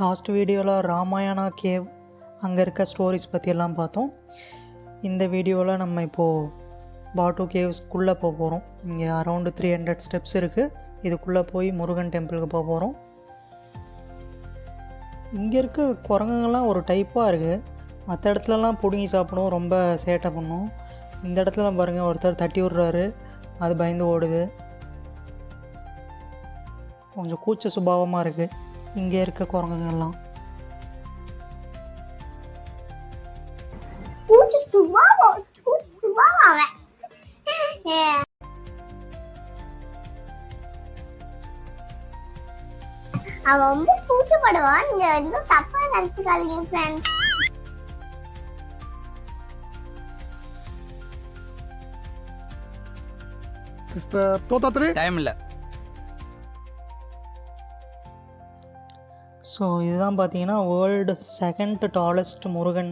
Last வீடியோவில் Ramayana cave அங்கே இருக்க ஸ்டோரிஸ் பற்றியெல்லாம் பார்த்தோம். இந்த வீடியோவில் நம்ம இப்போது பாட்டு கேவ்ஸ்க்குள்ளே போக போகிறோம் இங்கே அரௌண்டு த்ரீ ஹண்ட்ரட் ஸ்டெப்ஸ் இருக்குது இதுக்குள்ளே போய் முருகன் டெம்பிளுக்கு போக போகிறோம் இங்கே இருக்க குரங்குங்கள்லாம் ஒரு டைப்பாக இருக்குது மற்ற இடத்துலலாம் பிடுங்கி சாப்பிடும் ரொம்ப சேட்டை பண்ணும். இந்த இடத்துல பாருங்கள் ஒருத்தர் தட்டி விட்றாரு. அது பயந்து ஓடுது. கொஞ்சம் கூச்ச சுபாவமாக இருக்குது இங்கே இருக்க சுபாவம் அவன் ஏ. அவன் ரொம்ப கூச்சப்படுவான் நீங்க எதுவும் தப்பா நினைச்சுக்காதீங்க ஃப்ரெண்ட்ஸ் மிஸ்டர் தோத்தாத்திரி. டைம் இல்லை. ஸோ இதுதான் பார்த்தீங்கன்னா வேர்ல்டு செகண்ட் டாலஸ்ட் முருகன்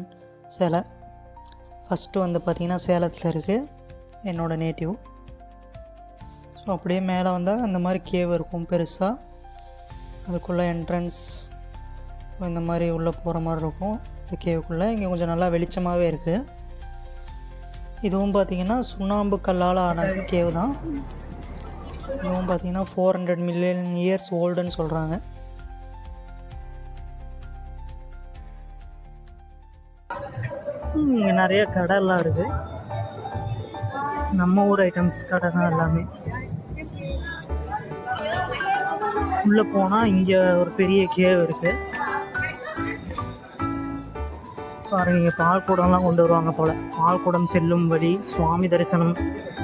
சிலை. ஃபஸ்ட்டு வந்து பார்த்திங்கன்னா சேலத்தில் இருக்குது என்னோடய நேட்டிவ் ஸோ அப்படியே மேலே வந்தால் அந்த மாதிரி கேவ் இருக்கும் பெருசாக அதுக்குள்ளே என்ட்ரன்ஸ் இந்த மாதிரி உள்ளே போகிற மாதிரி இருக்கும். இந்த கேவுக்குள்ளே இங்கே கொஞ்சம் நல்லா வெளிச்சமாகவே இருக்குது இதுவும் பார்த்திங்கன்னா சுண்ணாம்பு கல்லால் ஆன கேவ் தான். இதுவும் பார்த்திங்கன்னா ஃபோர் ஹண்ட்ரட் மில்லியன் இயர்ஸ் ஓல்டுன்னு சொல்கிறாங்க இங்கே நிறைய கடைலாம் இருக்குது நம்ம ஊர் ஐட்டம்ஸ் கடை தான் எல்லாமே. உள்ளே போனால் இங்கே ஒரு பெரிய கேவ் இருக்குது பாருங்க இங்கே பால்குடம்லாம் கொண்டு வருவாங்க போல். பால்குடம் செல்லும் வழி சுவாமி தரிசனம்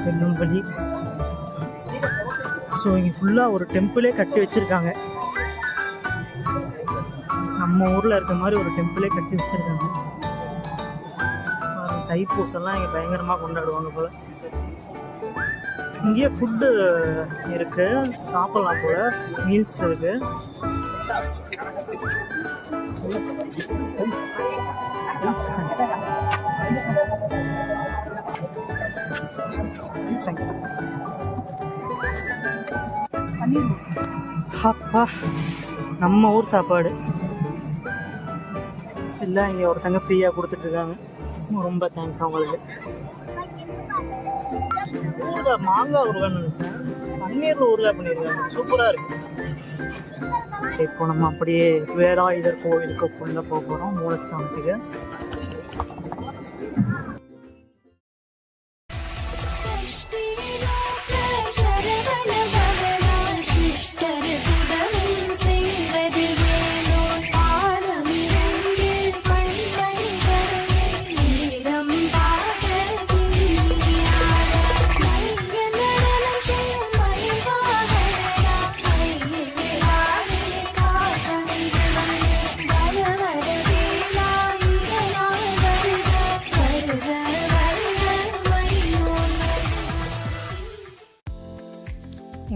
செல்லும் வழி. ஸோ இங்கே ஃபுல்லாக ஒரு டெம்பிளே கட்டி வச்சுருக்காங்க. நம்ம ஊரில் இருக்க மாதிரி ஒரு டெம்பிளே கட்டி வச்சுருக்காங்க. தைப்பூசம்லாம் இங்கே பயங்கரமாக கொண்டாடுவாங்க போல். இங்கேயே ஃபுட்டு இருக்கு. சாப்பிடலாம் போல. மீல்ஸ் இருக்கு. அப்பா நம்ம ஊர் சாப்பாடு. எல்லாம் இங்கே ஒருத்தங்க ஃப்ரீயாக கொடுத்துட்ருக்காங்க ரொம்ப தேங்க்ஸ் அவங்களுக்கு. ஊறுகாய் மாங்காய் ஊறுகாய்னு நினச்சேன். பன்னீர்ல ஊறுகாய் பண்ணியிருக்காங்க. சூப்பராக இருக்கு. இப்போ நம்ம அப்படியே வேலாயுதர் கோவிலுக்கு உள்ள போக போகிறோம் மூலஸ்தானத்துக்கு.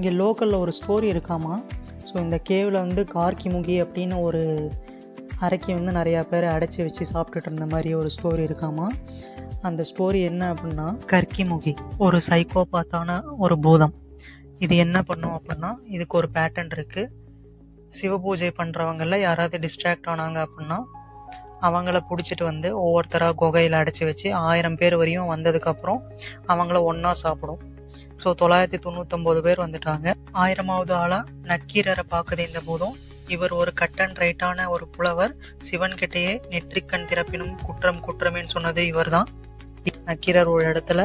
இங்கே லோக்கலில் ஒரு ஸ்டோரி இருக்காமா? ஸோ இந்த கேவில் வந்து கார்கிமுகி அப்படின்னு ஒரு அரைக்கி வந்து நிறையா பேர் அடைச்சி வச்சு சாப்பிட்டுட்டு இருந்த மாதிரி ஒரு ஸ்டோரி இருக்காமா? அந்த ஸ்டோரி என்ன அப்படின்னா கர்க்கிமுகி ஒரு சைக்கோபாத்தான ஒரு பூதம். இது என்ன பண்ணும் அப்படின்னா இதுக்கு ஒரு பேட்டர்ன் இருக்குது சிவபூஜை பண்ணுறவங்களில் யாராவது டிஸ்ட்ராக்ட் ஆனாங்க அப்படின்னா அவங்கள பிடிச்சிட்டு வந்து ஒவ்வொருத்தராக குகையில் அடைச்சி வச்சு ஆயிரம் பேர் வரையும் வந்ததுக்கப்புறம் அவங்கள ஒன்றா சாப்பிடும். ஸோ தொள்ளாயிரத்தி தொண்ணூத்தொம்பது பேர் வந்துட்டாங்க. ஆயிரமாவது ஆளா நக்கீரரை பார்க்குது இந்த போதும். இவர் ஒரு கட் அண்ட் ரைட்டான ஒரு புலவர். சிவன் கிட்டேயே நெற்றிக்கண் திறப்பினும் குற்றம் குற்றமேன்னு சொன்னது இவர் தான் நக்கீரர் ஒரு இடத்துல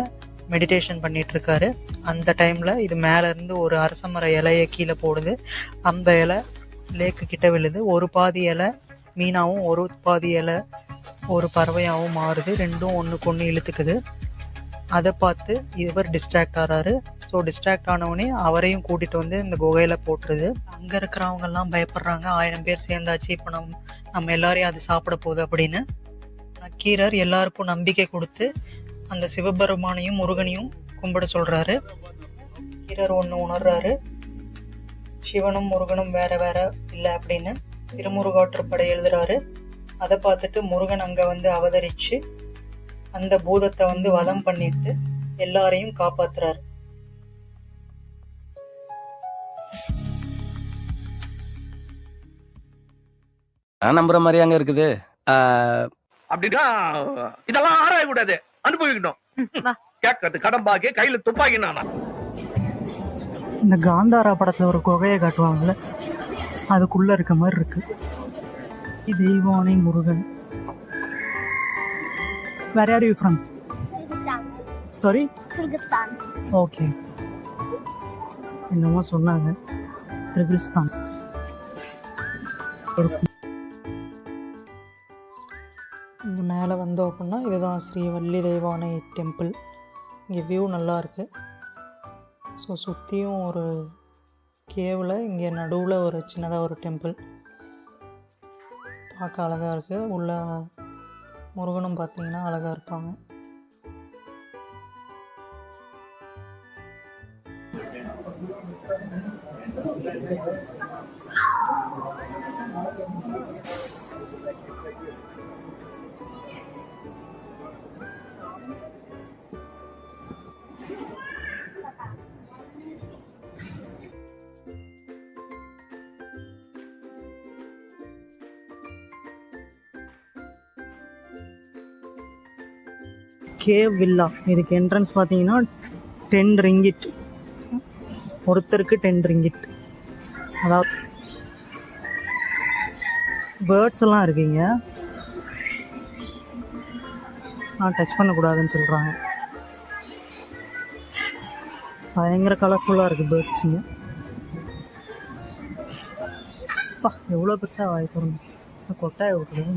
மெடிடேஷன் பண்ணிட்டு இருக்காரு அந்த டைம்ல இது மேல இருந்து ஒரு அரசமர இலைய கீழே போடுது. அந்த இலை லேக்கு கிட்ட விழுது. ஒரு பாதி இலை மீனாவும் ஒரு பாதி இலை ஒரு பறவையாகவும் மாறுது. ரெண்டும் ஒன்றுக்கு ஒன்று இழுத்துக்குது. அதை பார்த்து இவர் டிஸ்ட்ராக்ட் ஆகிறாரு ஸோ டிஸ்ட்ராக்ட் ஆனவுடனே அவரையும் கூட்டிகிட்டு வந்து இந்த குகையில் போட்டுருது. அங்கே இருக்கிறவங்கெல்லாம் பயப்படுறாங்க. ஆயிரம் பேர் சேர்ந்தாச்சு. இப்போ நம்ம நம்ம எல்லாரையும் அது சாப்பிட போகுது அப்படின்னு. நக்கீரர் எல்லாருக்கும் நம்பிக்கை கொடுத்து அந்த சிவபெருமானையும் முருகனையும் கும்பிட சொல்கிறாரு நக்கீரர் ஒன்று உணர்றாரு. சிவனும் முருகனும் வேற வேற இல்லை அப்படின்னு திருமுருகாற்றுப்படை எழுதுறாரு. அதை பார்த்துட்டு முருகன் அங்கே வந்து அவதரித்து அந்த பூதத்தை வந்து வதம் பண்ணிட்டு எல்லாரையும் காப்பாத்துறாரு. நான் நம்புற மாதிரி அங்க இருக்குது. அப்படின்னா இதெல்லாம் ஆராய கூடாது. அனுபவிக்கணும். கேட்கறது கடன் பாக்கி கையில துப்பாக்கி நானா? இந்த காந்தாரா படத்தில் ஒரு குகையை காட்டுவாங்கல்ல அதுக்குள்ளே இருக்க மாதிரி இருக்கு. Deivanai Murugan. Where are you from Kyrgyzstan sorry Kyrgyzstan okay என்னமோ சொன்னாங்க. கிர்கிஸ்தான். இங்கே மேலே வந்தோம் அப்படின்னா இதுதான் ஸ்ரீ வள்ளி தெய்வானை டெம்பிள் இங்கே வியூ நல்லா இருக்கு. ஸோ சுற்றியும் ஒரு கேவில் இங்கே நடுவில் ஒரு சின்னதாக ஒரு டெம்பிள் பார்க்க அழகாக இருக்குது உள்ள முருகனும் பார்த்தீங்கன்னா அழகாக இருப்பாங்க. கேவ் வில்லா இதுக்கு என்ட்ரன்ஸ் பார்த்தீங்கன்னா டென் ரிங்கிட் ஒருத்தருக்கு டென் ரிங்கிட் அதாவது பேர்ட்ஸ் எல்லாம் இருக்கீங்க. ஆனால் டச் பண்ணக்கூடாதுன்னு சொல்கிறாங்க பயங்கர கலர்ஃபுல்லாக இருக்குது பேர்ட்ஸுங்க அப்பா எவ்வளோ பெருசாக வாய்ப்பு திறந்து. கொட்டாய விட்டுருது